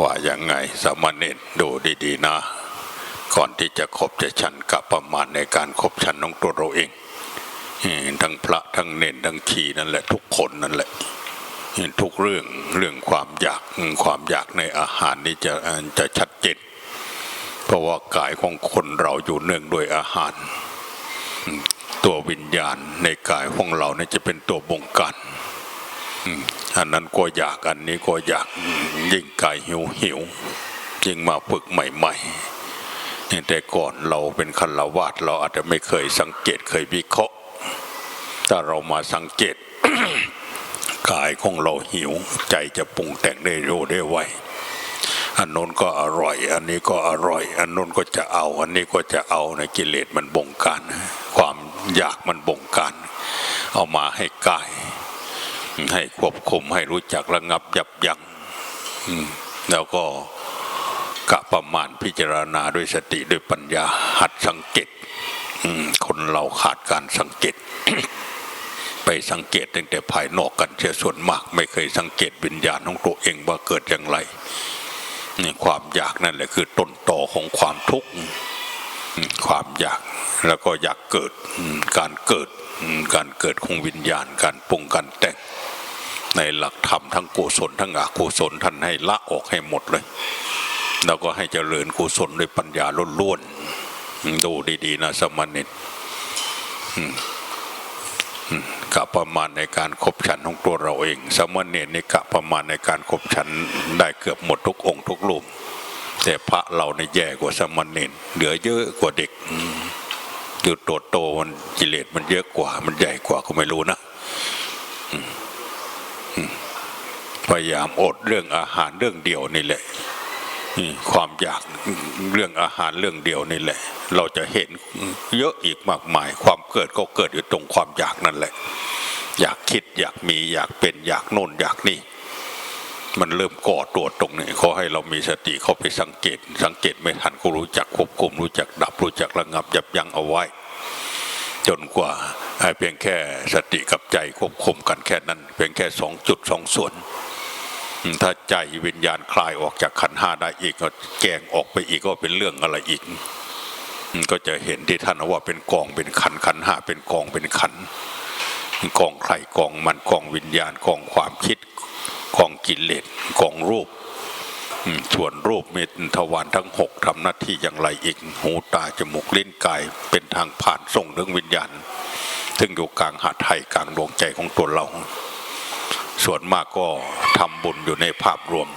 ว่ายังไงสามเณรดูดีๆนะ ก่อนที่จะคบจะฉันกับประมาณในการคบฉันของตัวเราเองทั้งพระทั้งเนนทั้งชีนั่นแหละทุกคนนั่นแหละทุกเรื่องเรื่องความอยากความอยากในอาหารนี่จะจะชัดเจนเพราะว่ากายของคนเราอยู่เนื่องด้วยอาหาร ตัววิญญาณในกายของเราเนี่ยจะเป็นตัวบงการ อันนั้นก็อยากอันนี้ก็อยากยิ่งกายหิวหิวยิ่งมาฝึกใหม่ๆแต่ก่อนเราเป็นคันละวาดเราอาจจะไม่เคยสังเกตเคยวิเคราะห์ถ้าเรามาสังเกตกายของเราหิว ใจจะปรุงแต่งได้ร็วได้ไวอันโน้นก็อร่อย อันนี้ก็อร่อย อันโน้นก็จะเอา อันนี้ก็จะเอาในกิเลสมันบงการ ความอยากมันบงการ เอามาให้กาย ให้ควบคุมให้รู้จักระงับยับยั้งแล้วก็กะประมาณพิจารณาด้วยสติด้วยปัญญาหัดสังเกตคนเราขาดการสังเกต ไปสังเกตตั้งแต่ภายนอกกันเสียส่วนมาก ไม่เคยสังเกตวิญญาณของตัวเองว่าเกิดอย่างไรนี่ความอยากนั่นแหละคือต้นตอของความทุกข์ความอยากแล้วก็อยากเกิดการเกิด การเกิดของวิญญาณการปรุงการแต่งในหลักธรรมทั้งกุศลทั้งอกุศลท่านให้ละออกให้หมดเลย แล้วก็ให้เจริญกุศลด้วยปัญญาล้วนๆดูดีๆนะสมณิตกะประมาณในการคบฉันของตัวเราเอง สมณเณรนี่กะประมาณในการคบฉันได้เกือบหมดทุกองค์ทุกรูปแต่พระเราในแย่กว่าสมณเณรเหลือเยอะกว่าเด็ก คือตัวโตมันกิเลสมันเยอะกว่า มันใหญ่กว่าก็ไม่รู้นะพยายามอดเรื่องอาหารเรื่องเดียวนี่แหละนี่ความอยากเรื่องอาหารเรื่องเดียวนี่แหละ เราจะเห็นเยอะอีกมากมาย ความเกิดก็เกิดอยู่ตรงความอยากนั่นแหละ อยากคิดอยากมีอยากเป็นอยากโน่นอยากนี่ มันเริ่มก่อตัวตรงนี้ขอให้เรามีสติเข้าไปสังเกต สังเกตไม่ทันก็รู้จักควบคุมรู้จักดับรู้จักระงับยับยั้งเอาไว้ จนกว่าเพียงแค่สติกับใจควบคุมกันแค่นั้น เพียงแค่สองจุดสองส่วน ถ้าใจวิญญาณคลายออกจากขันห้าได้อีกก็แกงออกไปอีกก็เป็นเรื่องอะไรอีก ก็จะเห็นที่ท่านว่าเป็นกองเป็นขันขันห้าเป็นกองเป็นขันกองใครกองมันกองวิญญาณกองความคิดกองกิเลสกองรูป ส่วนรูปมีทวารทั้งหกทำหน้าที่อย่างไรอีกหูตาจมูกลิ้นกาย เป็นทางผ่านส่งเรื่องวิญญาณซึ่งอยู่กลางหัตถ์ไทยกลางดวงใจของตัวเรา ส่วนมากก็ทำบุญอยู่ในภาพรวม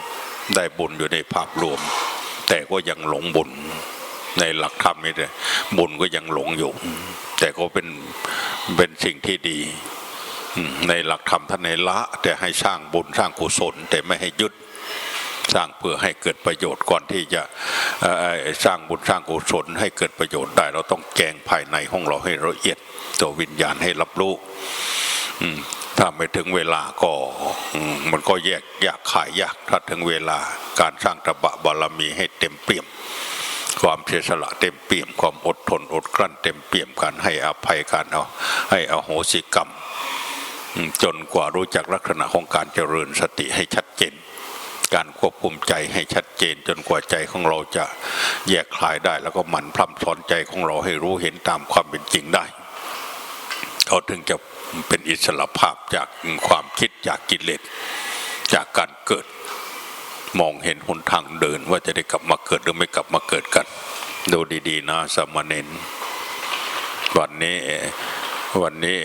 ได้บุญอยู่ในภาพรวม แต่ก็ยังหลงบุญในหลักธรรมนี่เลยบุญก็ยังหลงอยู่ แต่ก็เป็นเป็นสิ่งที่ดีในหลักธรรมท่านในละ แต่ให้สร้างบุญสร้างกุศลแต่ไม่ให้ยึด สร้างเพื่อให้เกิดประโยชน์ก่อนที่จะสร้างบุญสร้างกุศลให้เกิดประโยชน์ได้ เราต้องแกงภายในของเราให้ละเอียดตัววิญญาณให้รับรู้ถ้าไม่ถึงเวลาก็มันก็แยกยากขายยากถ้าถึงเวลาการสร้างตบะบารมีให้เต็มเปี่ยม ความเสียสละเต็มเปี่ยม ความอดทนอดกลั้นเต็มเปี่ยมการให้อภัยการเอาให้อโหสิกรรมอืมจนกว่ารู้จักลักษณะของการเจริญสติให้ชัดเจน การควบคุมใจให้ชัดเจนจนกว่าใจของเราจะแยกคลายได้ แล้วก็หมั่นพร่ำสอนใจของเราให้รู้เห็นตามความเป็นจริงได้ เขาถึงจะเป็นอิสระภาพจากความคิดจากกิเลสจากการเกิดมองเห็นหนทางเดินว่าจะได้กลับมาเกิดหรือไม่กลับมาเกิดกัน ดูดีๆนะสามเณรวันนี้วันนี้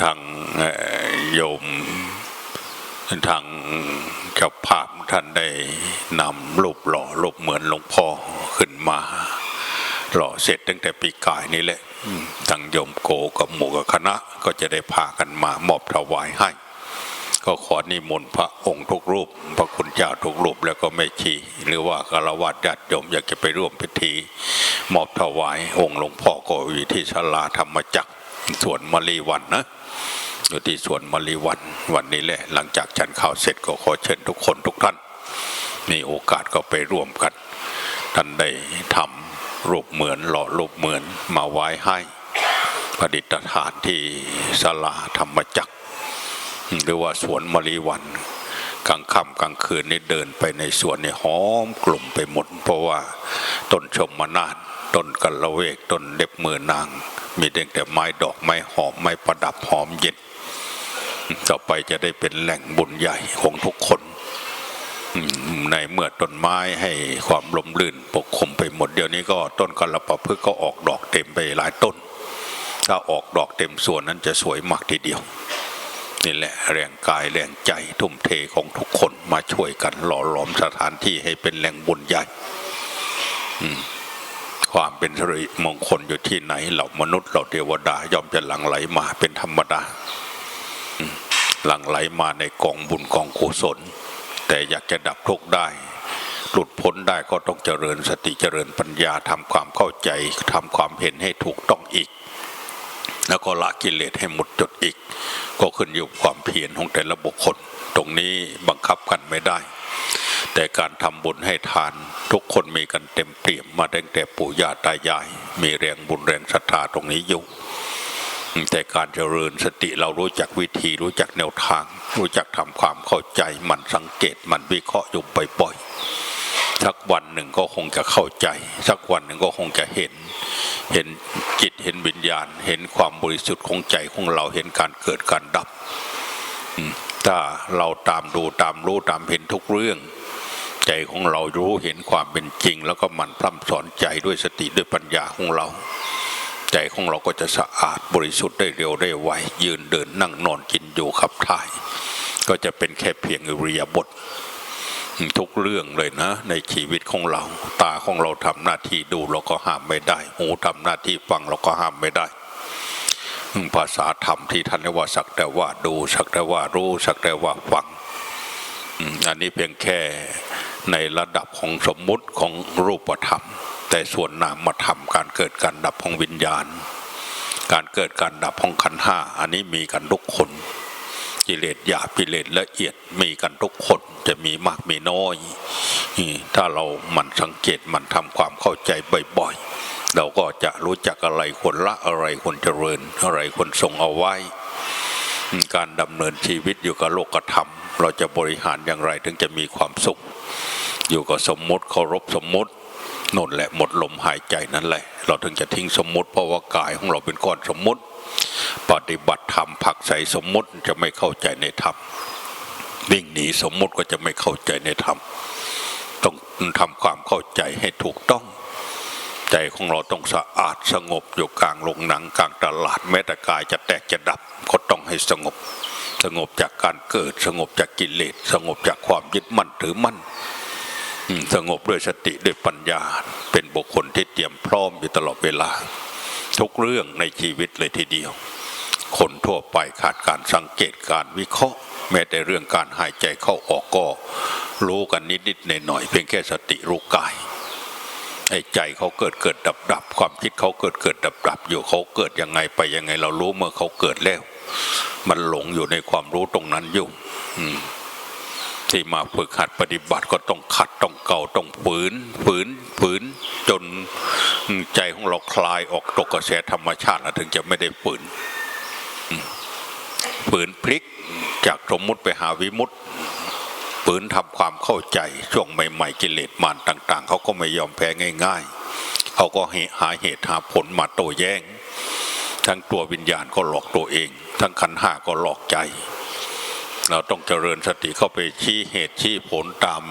ทางโยม ทางเจ้าภาพท่านได้นำรูปหล่อรูปเหมือนหลวงพ่อขึ้นมา หล่อเสร็จตั้งแต่ปีกายนี่แหละทางโยมโกกับหมู่กับคณะก็จะได้พากันมามอบถวายให้ ก็ขอนิมนต์พระองค์ทุกรูป พระคุณเจ้าทุกรูปแล้วก็แม่ชีหรือว่าคารวะญาติโยมอยากจะไปร่วมพิธี มอบถวายองค์หลวงพ่อก็อยู่ที่ศาลาธรรมจักรส่วนมรีวันนะ อยู่ที่สวนมลิวันวันนี้แหละหลังจากฉันข้าวเสร็จก็ขอเชิญทุกคนทุกท่าน มีโอกาสก็ไปร่วมกัน ท่านได้ทำรูปเหมือนหล่อรูปเหมือนมาไว้ให้ประดิษฐานที่ศาลาธรรมจักร หรือว่าสวนมลิวันกลางค่ำกลางคืนนี่เดินไปในสวนนี่หอมกลุ่มไปหมด เพราะว่าต้นชมมานาดต้นกัละเวกต้นเล็บมือนาง มีเด็กแต่ไม้ดอกไม้หอมไม้ประดับหอมเย็น ต่อไปจะได้เป็นแหล่งบุญใหญ่ของทุกคน ในเมื่อต้นไม้ให้ความลมลื่นปกคลุมไปหมดเดี๋ยวนี้ก็ต้นกระประพฤกษ์ก็ออกดอกเต็มไปหลายต้น ถ้าออกดอกเต็มส่วนนั้นจะสวยมากทีเดียวนี่แหละแรงกายแรงใจทุ่มเทของทุกคนมาช่วยกันหล่อหลอมสถานที่ให้เป็นแหล่งบุญใหญ่ความเป็นสิริมงคลอยู่ที่ไหนเหล่ามนุษย์เหล่าเทวดาย่อมจะหลั่งไหลมาเป็นธรรมดา หลั่งไหลมาในกองบุญกองกุศล แต่อยากจะดับทุกข์ได้ หลุดพ้นได้ก็ต้องเจริญสติเจริญปัญญาทำความเข้าใจทำความเห็นให้ถูกต้องอีก แล้วก็ละกิเลสให้หมดจดอีก ก็ขึ้นอยู่ความเพียรของแต่ละบุคคล ตรงนี้บังคับกันไม่ได้ แต่การทำบุญให้ทาน ทุกคนมีกันเต็มเปี่ยมมาตั้งแต่ปู่ย่าตายาย มีแรงบุญแรงศรัทธาตรงนี้อยู่ แต่การเจริญสติเรารู้จักวิธีรู้จักแนวทาง รู้จักทำความเข้าใจมันสังเกตมันวิเคราะห์อยู่บ่อยๆสักวันหนึ่งก็คงจะเข้าใจ สักวันหนึ่งก็คงจะเห็น เห็นจิตเห็นวิญญาณ เห็นความบริสุทธิ์ของใจของเราเห็นการเกิดการดับถ้าเราตามดูตามรู้ตามเห็นทุกเรื่อง ใจของเรารู้เห็นความเป็นจริง แล้วก็มันพร่ำสอนใจด้วยสติด้วยปัญญาของเรา ใจของเราก็จะสะอาดบริสุทธิ์ได้เร็วได้ไวยืนเดินนั่งนอนกินอยู่ขับถ่าย ก็จะเป็นแค่เพียงอิริยาบถทุกเรื่องเลยนะ ในชีวิตของเรา ตาของเราทำหน้าที่ดูเราก็ห้ามไม่ได้ หูทำหน้าที่ฟังเราก็ห้ามไม่ได้ภาษาธรรมที่ท่านเรียกว่าสักแต่ว่าดู สักแต่ว่ารู้ สักแต่ว่าฟังอันนี้เพียงแค่ในระดับของสมมุติของรูปธรรมแต่ส่วนนามธรรมการเกิดการดับของวิญญาณ การเกิดการดับของขันห้าอันนี้มีกันทุกคน กิเลสหยาบกิเลสละเอียดมีกันทุกคนจะมีมากมีน้อย ถ้าเราหมันสังเกตหมันทำความเข้าใจบ่อยๆ เราก็จะรู้จักอะไรควรละอะไรควรเจริญ อะไรควรทรงเอาไว้ การดำเนินชีวิตอยู่กับโลกธรรม เราจะบริหารอย่างไรถึงจะมีความสุข อยู่กับสมมติเคารพสมมติ นนแหละหมดลมหายใจนั่นแหละ เราถึงจะทิ้งสมมติเพราะว่ากายของเราเป็นก้อนสมมติ ปฏิบัติธรรมผักใส่สมมติจะไม่เข้าใจในธรรมวิ่งหนีสมมติก็จะไม่เข้าใจในธรรมต้องทำความเข้าใจให้ถูกต้อง ใจของเราต้องสะอาดสงบอยู่กลางโรงหนังกลางตลาดแม้แต่กายจะแตกจะดับก็ต้องให้สงบ สงบจากการเกิดสงบจากกิเลสสงบจากความยึดมั่นถือมั่น สงบด้วยสติด้วยปัญญา เป็นบุคคลที่เตรียมพร้อมอยู่ตลอดเวลา ทุกเรื่องในชีวิตเลยทีเดียว คนทั่วไปขาดการสังเกตการวิเคราะห์ แม้แต่เรื่องการหายใจเข้าออกก็ รู้กันนิดๆหน่อยๆเพียงแค่สติรู้กายไอ้ใจเขาเกิดเกิดดับดับความคิดเขาเกิดเกิดดับดับอยู่เขาเกิดยังไงไปยังไง เรารู้เมื่อเขาเกิดแล้ว มันหลงอยู่ในความรู้ตรงนั้นอยู่ อืม ที่มาฝึกหัดปฏิบัติก็ต้องขัดต้องเก่าต้องฝืนฝืนฝืนจนใจของเราคลายออกตกกระแสธรรมชาติแล้วถึงจะไม่ได้ฝืนฝืนพลิกจากสมมุติไปหาวิมุตติปืนทำความเข้าใจช่วงใหม่ๆกิเลสมารต่าง ๆเขาก็ไม่ยอมแพ้ง่าย ๆเขาก็หาเหตุหาผลมาโต้แย้ง ทั้งตัววิญญาณก็หลอกตัวเอง ทั้งขันห้าก็หลอกใจ เราต้องเจริญสติเข้าไปชี้เหตุชี้ผลตาม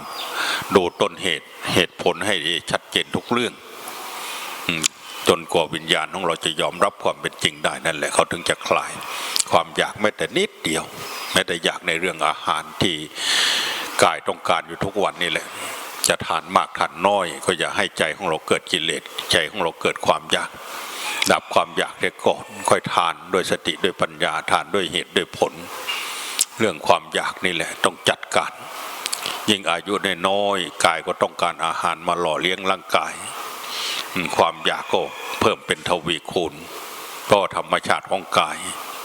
ดูต้นเหตุเหตุผลให้ชัดเจนทุกเรื่องจนกว่าวิญญาณของเราจะยอมรับความเป็นจริงได้นั่นแหละเขาถึงจะคลาย ความอยากแม้แต่นิดเดียว แม้แต่อยากในเรื่องอาหารที่กายต้องการอยู่ทุกวันนี่แหละ จะทานมากทานน้อย ก็อย่าให้ใจของเราเกิดกิเลสใจของเราเกิดความอยาก ดับความอยากได้ก่อนค่อยทานด้วยสติด้วยปัญญาทานด้วยเหตุด้วยผล เรื่องความอยากนี่แหละต้องจัดการ ยิ่งอายุได้น้อยกายก็ต้องการอาหารมาหล่อเลี้ยงร่างกาย ความอยากก็เพิ่มเป็นทวีคูณก็ธรรมชาติของกาย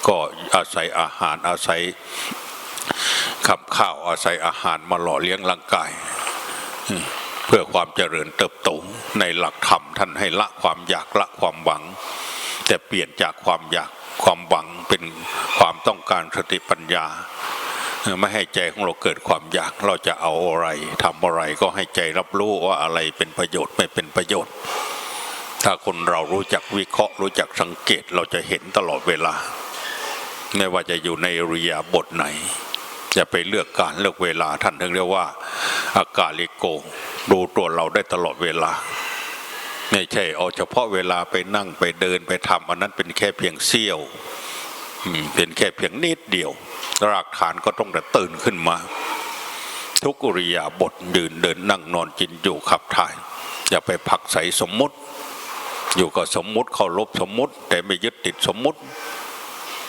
ก็อาศัยอาหารอาศัยขับข้าวอาศัยอาหารมาหล่อเลี้ยงร่างกาย เพื่อความเจริญเติบโตในหลักธรรมท่านให้ละความอยากละความหวัง แต่เปลี่ยนจากความอยากความหวังเป็นความต้องการสติปัญญา ไม่ให้ใจของเราเกิดความอยากเราจะเอาอะไรทำอะไรก็ให้ใจรับรู้ว่าอะไรเป็นประโยชน์ไม่เป็นประโยชน์ ถ้าคนเรารู้จักวิเคราะห์ รู้จักสังเกตเราจะเห็นตลอดเวลา ไม่ว่าจะอยู่ในอริยาบทไหนจะไปเลือกการเลือกเวลาท่านถึงเรียกว่า อากาลิโกดูตัวเราได้ตลอดเวลา ไม่ใช่เอาเฉพาะเวลาไปนั่งไปเดินไปทำอันนั้นเป็นแค่เพียงเสี้ยว อืมเป็นแค่เพียงนิดเดียว รากฐานก็ต้องแต่ตื่นขึ้นมา ทุกอริยาบทยืนเดินนั่งนอนกินอยู่ขับถ่าย อย่าไปผักใสสมมุติ อยู่กับสมมุติเคารพสมมุติ แต่ไม่ยึดติดสมมุติ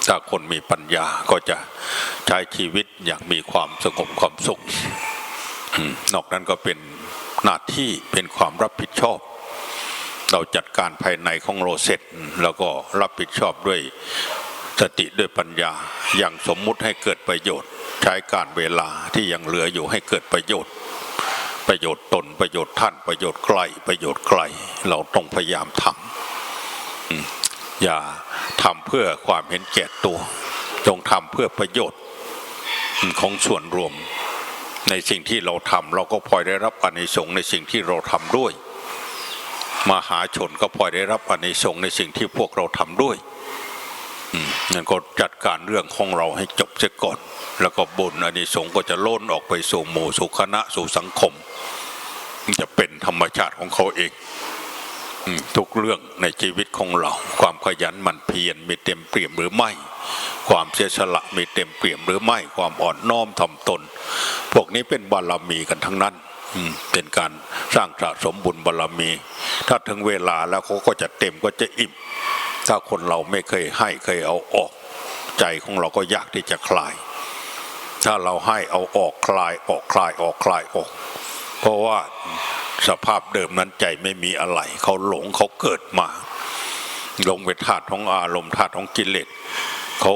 ถ้าคนมีปัญญาก็จะใช้ชีวิตอย่างมีความสงบความสุขอืมนอกนั้นก็เป็นหน้าที่เป็นความรับผิดชอบ เราจัดการภายในของเราเสร็จแล้วก็รับผิดชอบด้วย สติด้วยปัญญาอย่างสมมุติให้เกิดประโยชน์ ใช้การเวลาที่ยังเหลืออยู่ให้เกิดประโยชน์ ประโยชน์ตนประโยชน์ท่านประโยชน์ใกล้ประโยชน์ไกล เราต้องพยายามทำอืมอย่าทำเพื่อความเห็นแก่ตัว จงทำเพื่อประโยชน์ของส่วนรวม ในสิ่งที่เราทำเราก็พลอยได้รับอานิสงส์ในสิ่งที่เราทำด้วย มหาชนก็พลอยได้รับอานิสงส์ในสิ่งที่พวกเราทำด้วย อืมงั้นก็จัดการเรื่องของเราให้จบเสียก่อน แล้วก็บุญอานิสงส์ก็จะโล่นออกไปสู่หมู่สู่คณะสู่สังคม จะเป็นธรรมชาติของเขาเองทุกเรื่องในชีวิตของเรา ความขยันหมั่นเพียรมีเต็มเปี่ยมหรือไม่ ความเสียสละมีเต็มเปี่ยมหรือไม่ความอ่อนน้อมถ่อมตน พวกนี้เป็นบารมีกันทั้งนั้นเป็นการสร้างสะสมบุญบารมี ถ้าถึงเวลาแล้วเขาก็จะเต็มก็จะอิ่ม ถ้าคนเราไม่เคยให้เคยเอาออก ใจของเราก็ยากที่จะคลาย ถ้าเราให้เอาออกคลายออกคลายออกคลายออก เพราะว่าสภาพเดิมนั้นใจไม่มีอะไร เขาหลงเขาเกิดมาลงไปธาตุของอารมณ์ธาตุของกิเลสเขา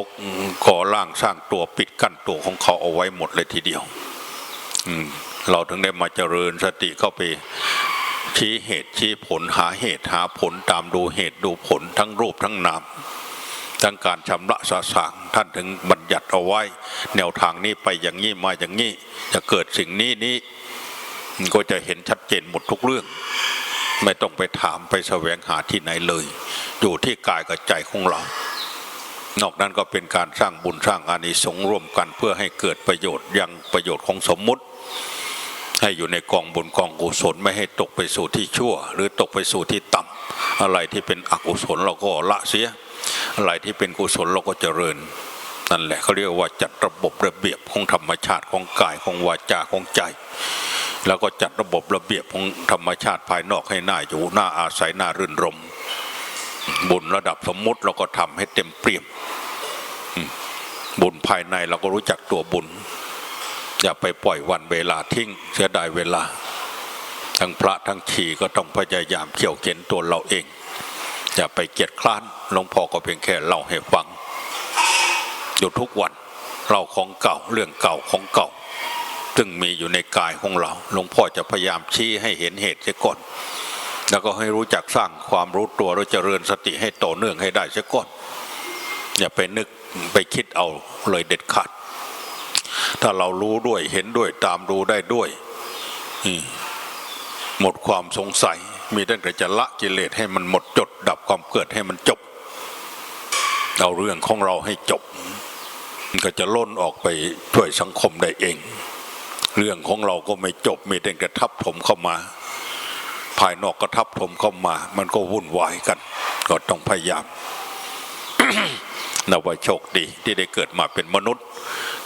ก่อร่างสร้างตัวปิดกั้นตัวของเขาเอาไว้หมดเลยทีเดียว อืเราถึงได้มาเจริญสติเข้าไป ชี้เหตุชี้ผลหาเหตุหาผลตามดูเหตุดูผลทั้งรูปทั้งนามทั้งการชำระสาสางท่านถึงบัญญัติเอาไว้ แนวทางนี้ไปอย่างนี้มาอย่างนี้ จะเกิดสิ่งนี้นี้ก็จะเห็นชัดเจนหมดทุกเรื่อง ไม่ต้องไปถามไปแสวงหาที่ไหนเลย อยู่ที่กายกับใจของเรา นอกนั้นก็เป็นการสร้างบุญสร้างอานิสงส์ร่วมกันเพื่อให้เกิดประโยชน์ยังประโยชน์ของสมมุติ ให้อยู่ในกองบุญกองกุศลไม่ให้ตกไปสู่ที่ชั่ว หรือตกไปสู่ที่ต่ำอะไรที่เป็นอกุศลเราก็ละเสีย อะไรที่เป็นกุศลเราก็เจริญนั่นแหละเขาเรียกว่าจัดระบบระเบียบของธรรมชาติของกายของวาจาของใจ แล้วก็จัดระบบระเบียบของธรรมชาติภายนอกให้น่าอยู่น่าอาศัยน่ารื่นรม บุญระดับสมมุติเราก็ทำให้เต็มเปี่ยมบุญภายในเราก็รู้จักตัวบุญ อย่าไปปล่อยวันเวลาทิ้งเสียดายเวลา ทั้งพระทั้งชีก็ต้องพยายามเขี่ยวเข็นตัวเราเอง อย่าไปเกียจคร้านหลวงพ่อก็เพียงแค่เล่าให้ฟัง อยู่ทุกวันเราของเก่าเรื่องเก่าของเก่า ซึ่งมีอยู่ในกายของเราหลวงพ่อจะพยายามชี้ให้เห็นเหตุเสียก่อน แล้วก็ให้รู้จักสร้างความรู้ตัวเราเจริญสติให้ต่อเนื่องให้ได้เสียก่อนอย่าไปนึกไปคิดเอาเลยเด็ดขาด ถ้าเรารู้ด้วยเห็นด้วยตามรู้ได้ด้วยนี่หมดความสงสัย มีตั้งแต่จะละกิเลสให้มันหมดจด ดับความเกิดให้มันจบ เอาเรื่องของเราให้จบ มันก็จะล้นออกไปช่วยสังคมได้เอง เรื่องของเราก็ไม่จบ มีแต่กระทับถมเข้ามา ภายนอกกระทับถมเข้ามา มันก็วุ่นวายกัน ก็ต้องพยายามนับว่าโชคดีที่ได้เกิดมาเป็นมนุษย์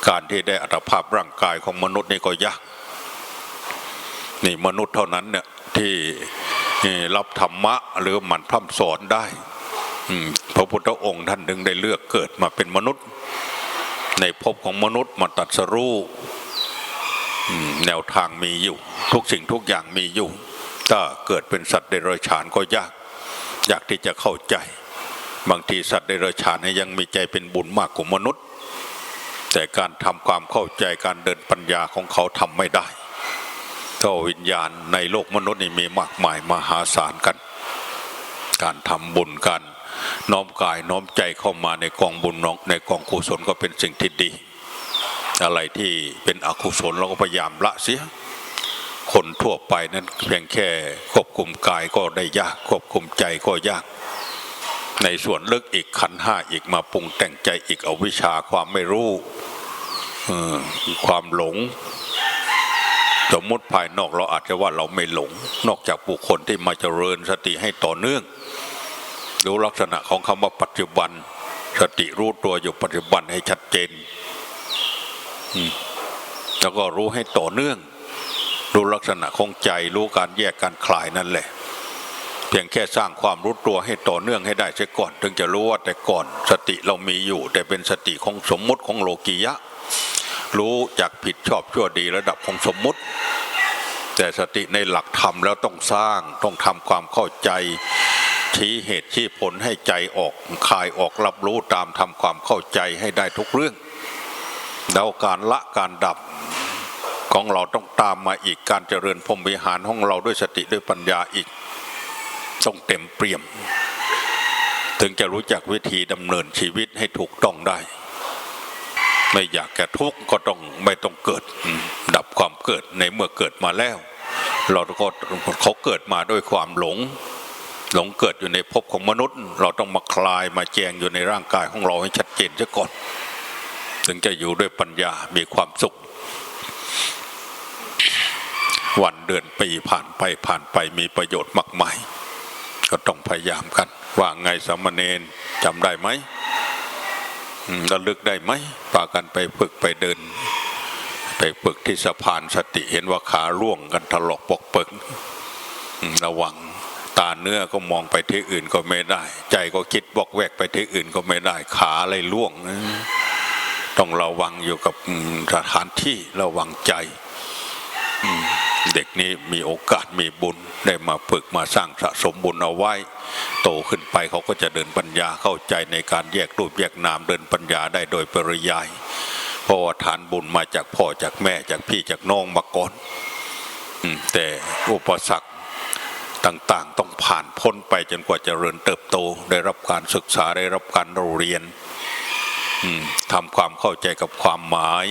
การที่ได้อัตภาพร่างกายของมนุษย์นี่ก็ยาก นี่มนุษย์เท่านั้นเนี่ยที่รับธรรมะหรือหมันพร่ำสอนได้พระพุทธองค์ท่านถึงได้เลือกเกิดมาเป็นมนุษย์ ในภพของมนุษย์มาตัดสรู้แนวทางมีอยู่ ทุกสิ่งทุกอย่างมีอยู่ ถ้าเกิดเป็นสัตว์เดรัจฉานก็ยาก อยากที่จะเข้าใจ บางทีสัตว์เดรัจฉานยังมีใจเป็นบุญมากกว่ามนุษย์ แต่การทำความเข้าใจการเดินปัญญาของเขาทำไม่ได้ก็วิญญาณในโลกมนุษย์นี่มีมากมายมหาศาลกัน การทำบุญการน้อมกายน้อมใจเข้ามาในกองบุญน้องในกองกุศลก็เป็นสิ่งที่ดี อะไรที่เป็นอกุศลเราก็พยายามละเสียคนทั่วไปนั้นเพียงแค่ควบคุมกายก็ได้ยากควบคุมใจก็ยาก ในส่วนลึกอีกขันห้าอีกมาปรุงแต่งใจอีกเอาวิชาความไม่รู้ความหลง สมมติภายนอกเราอาจจะว่าเราไม่หลง นอกจากบุคคลที่มาเจริญสติให้ต่อเนื่องรู้ลักษณะของคำว่าปัจจุบัน สติรู้ตัวอยู่ปัจจุบันให้ชัดเจนแล้วก็รู้ให้ต่อเนื่อง รู้ลักษณะของใจรู้การแยกการคลายนั่นแหละ เพียงแค่สร้างความรู้ตัวให้ต่อเนื่องให้ได้เสียก่อน ถึงจะรู้ว่าแต่ก่อนสติเรามีอยู่ แต่เป็นสติของสมมุติของโลกียะ รู้จากผิดชอบชั่วดีระดับของสมมุติ แต่สติในหลักธรรมแล้วต้องสร้างต้องทำความเข้าใจชี้เหตุชี้ผลให้ใจออกคายออกรับรู้ตามทำความเข้าใจให้ได้ทุกเรื่อง แล้วการละการดับของเราต้องตามมาอีกการเจริญพรมวิหารของเราด้วยสติด้วยปัญญาอีก ต้องเต็มเปี่ยม ถึงจะรู้จักวิธีดำเนินชีวิตให้ถูกต้องได้ ไม่อยากแก่ทุกข์ก็ต้องไม่ต้องเกิด ดับความเกิดในเมื่อเกิดมาแล้ว เราก็เขาเกิดมาด้วยความหลง หลงเกิดอยู่ในภพของมนุษย์ เราต้องมาคลายมาแจงอยู่ในร่างกายของเราให้ชัดเจนซะก่อน ถึงจะอยู่ด้วยปัญญามีความสุขวันเดือนปีผ่านไปผ่านไปมีประโยชน์มากมาย ก็ต้องพยายามกัน ว่าไงสามเณรจำได้ไหมระลึกได้ไหมพากันไปฝึกไปเดิน ไปฝึกที่สะพานสติเห็นว่าขาร่วงกันถลอกปกเปิกระวังตาเนื้อก็มองไปที่อื่นก็ไม่ได้ ใจก็คิดบอกแวกไปที่อื่นก็ไม่ได้ ขาอะไรล่วง ต้องระวังอยู่กับสถานที่ระวังใจ เด็กนี้มีโอกาสมีบุญได้มาฝึกมาสร้างสะสมบุญเอาไว้ โตขึ้นไปเขาก็จะเดินปัญญาเข้าใจในการแยกรูปแยกนามเดินปัญญาได้โดยปริยายเพราะว่าฐานบุญมาจากพ่อจากแม่จากพี่จากน้องมาก่อนแต่อุปสรรคต่างๆ ต้องผ่านพ้นไปจนกว่าจะเริญเติบโต ได้รับการศึกษาได้รับการเรียนทำความเข้าใจกับความหมาย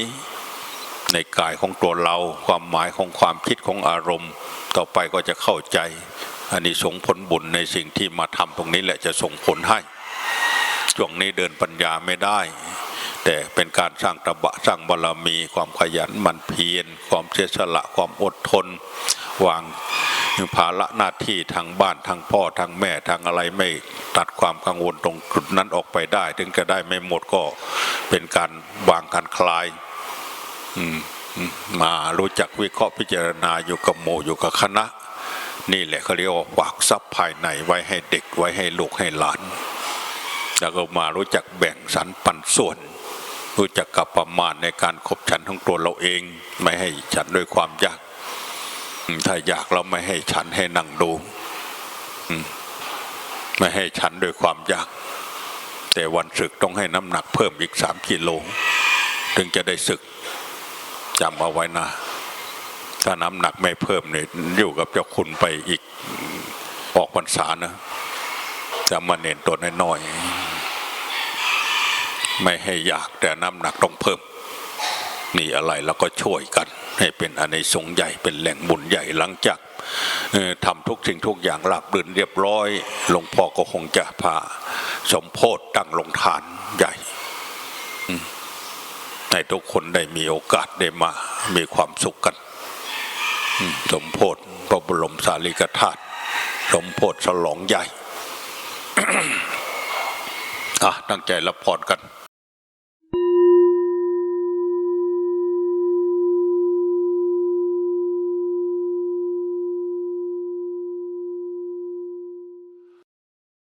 ในกายของตัวเรา ความหมายของความคิดของอารมณ์ ต่อไปก็จะเข้าใจอันนี้ส่งผลบุญในสิ่งที่มาทำตรงนี้แหละจะส่งผลให้ช่วงนี้เดินปัญญาไม่ได้ แต่เป็นการสร้างตบะสร้างบารมี ความขยันมันเพียรความเสียสละความอดทน วางภาระหน้าที่ทางบ้านทางพ่อทางแม่ทางอะไรไม่ตัดความกังวลตรงจุดนั้นออกไปได้ ถึงจะได้ไม่หมดก็เป็นการวางการคลาย มารู้จักวิเคราะห์พิจารณาอยู่กับโมอยู่กับคณะ นี่แหละเขาเรียกว่าฝากทรัพย์ภายในไว้ให้เด็กไว้ให้ลูกให้หลาน แล้วก็มารู้จักแบ่งสรรปันส่วน รู้จักกับประมาณในการขบฉันของตัวเราเอง ไม่ให้ฉันด้วยความยาก ถ้าอยากเราไม่ให้ฉันให้นั่งดูไม่ให้ฉันด้วยความยาก แต่วันศึกต้องให้น้ำหนักเพิ่มอีกสามกิโลถึงจะได้ศึก จำเอาไว้นะ ถ้าน้ำหนักไม่เพิ่มเนี่ยอยู่กับเจ้าคุณไปอีกออกพรรษานะจะมาเน้นตัวน้อยๆไม่ให้อยากแต่น้ำหนักต้องเพิ่มนี่อะไรแล้วก็ช่วยกัน ให้เป็นอนในสงใหญ่เป็นแหล่งบุญใหญ่หลังจากทำทุกสิ่งทุกอย่างรับรื่นเรียบร้อยหลวงพ่อก็คงจะพาสมโพธตั้งลงทานใหญ่ ให้ทุกคนได้มีโอกาสได้มา มีความสุขกันสมโพธิพระบรมสารีริกธาตุสมโพธิฉลองใหญ่อะตั้งใจรับพรกัน